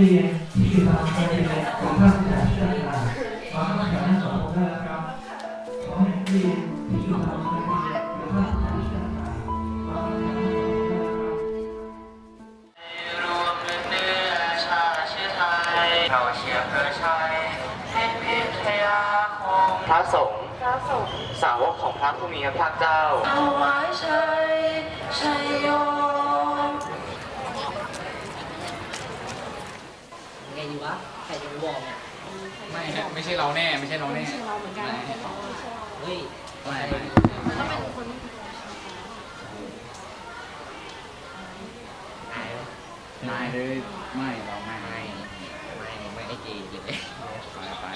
เรียนที่อยู่ตามโรงเรียนขอท่านผู้ใหญ่ช่วยกันมาเข้าแถวหน้าเสาธงได้แล้วครับขอให้เรียนที่อยู่ตามโรงเรียนขอท่านผู้ใหญ่ช่วยกันมาเข้าแถวหน้าเสาธงได้แล้วครับรวมเนื้อชาชื้อไทยเราเชียร์เพื่อชัยให้วิทยาคมพระสงฆ์พระสงฆ์สาวกของพระผู้มีพระภาคเจ้าถวายชัยชัยโย ไง ดีวะใครจะวอร์มเนี่ยไม่ฮะไม่ใช่เราแน่ไม่ใช่เราแน่ ไม่ใช่เราเหมือนกันไม่ไม่ใช่เราไม่ใช่เราเฮ้ยไม่ไม่ มันก็เป็นคนอายนายเลยไม่เราไม่ไม่ไม่ไม่ไอ้เจหยิบเลยไปไป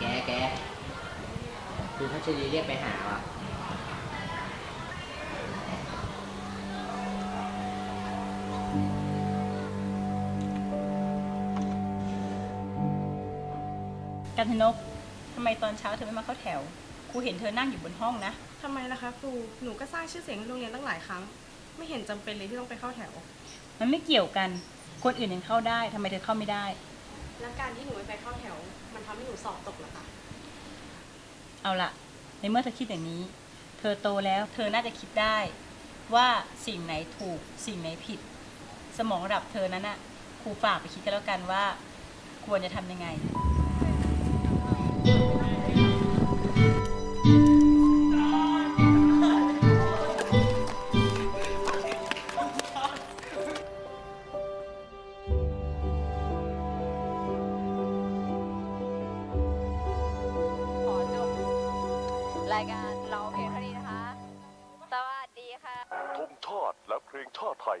แกแกดูพัชรีเรียกไปหาว่ะ กันทนกทำไมตอนเช้าเธอไม่มาเข้าแถว ครูเห็นเธอนั่งอยู่บนห้องนะ ทำไมล่ะคะครู หนูก็สร้างชื่อเสียงให้โรงเรียนตั้งหลายครั้ง ไม่เห็นจำเป็นเลยที่ต้องไปเข้าแถว มันไม่เกี่ยวกัน คนอื่นยังเข้าได้ทำไมเธอเข้าไม่ได้ แล้วการที่หนูไม่ไปเข้าแถว มันทำให้หนูสอบตกเหรอคะ เอาละในเมื่อเธอคิดอย่างนี้ เธอโตแล้ว เธอน่าจะคิดได้ ว่าสิ่งไหนถูก สิ่งไหนผิด สมองระดับเธอนั้นน่ะครูฝากไปคิดกันแล้วกันว่า ควรจะทำยังไง ขอจบรายการเร้องเพลงเท่านี้นะคะ สวัสดีค่ะ ธงชาติและเพลงชาติไทย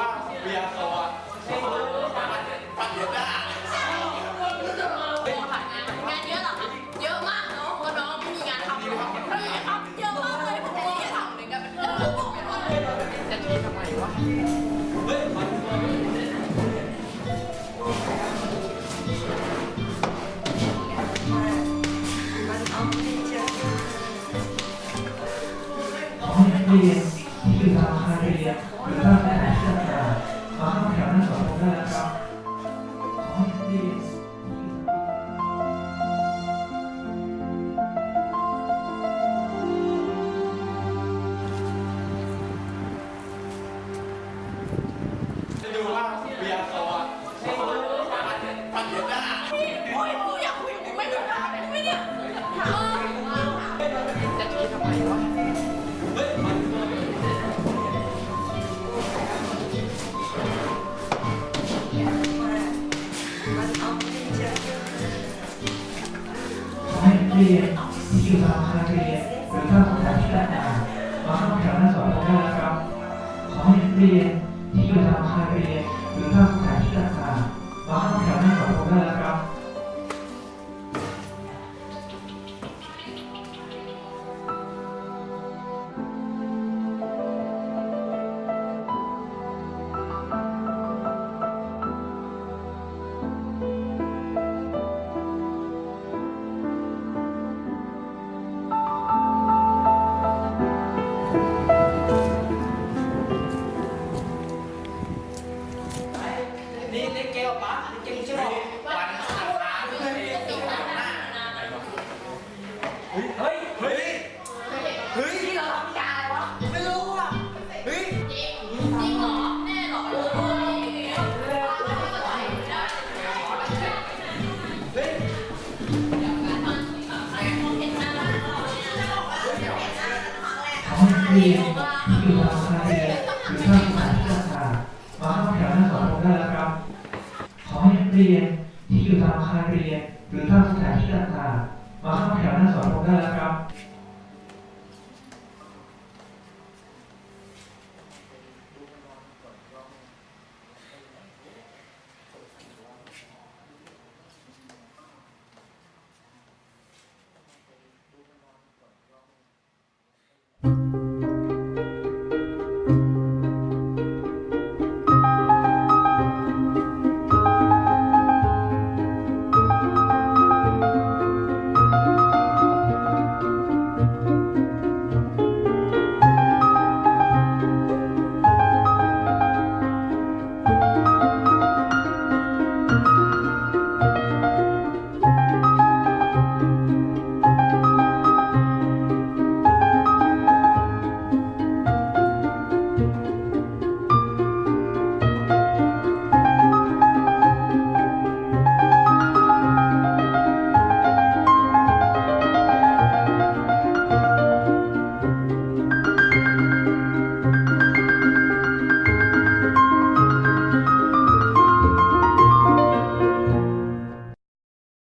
งานเยอะเหรอคะเยอะมากเนาะเพราะน้องไม่มีงานทำเลยครับเยอะมากเลยผมไม่ได้ทำเหมือนกันเป็นเรื่องของผมเป็นว่าจะคิดทำไมวะเรียนที่อยู่ตามคารเรียนหรือท่านผู้ใหญ่ช่วกันมแถว หน้า ที่อยู่ตาคารเรียนหรือท่านผู้ใหญ่ช่วยกันมาเข้าแถวหน้าสาธงได้แล้วครับ ขอให้เรียน ที่อยู่ทางซ้ายคือข้างซ้ายที่ต่างมาทำแถวหน้าสองผมได้แล้วครับ ขอให้นักเรียนที่อยู่ตามอาคารเรียน หรือท่าสถานที่ต่างๆมาเข้าแถวหน้าสอนผงได้แล้วครับ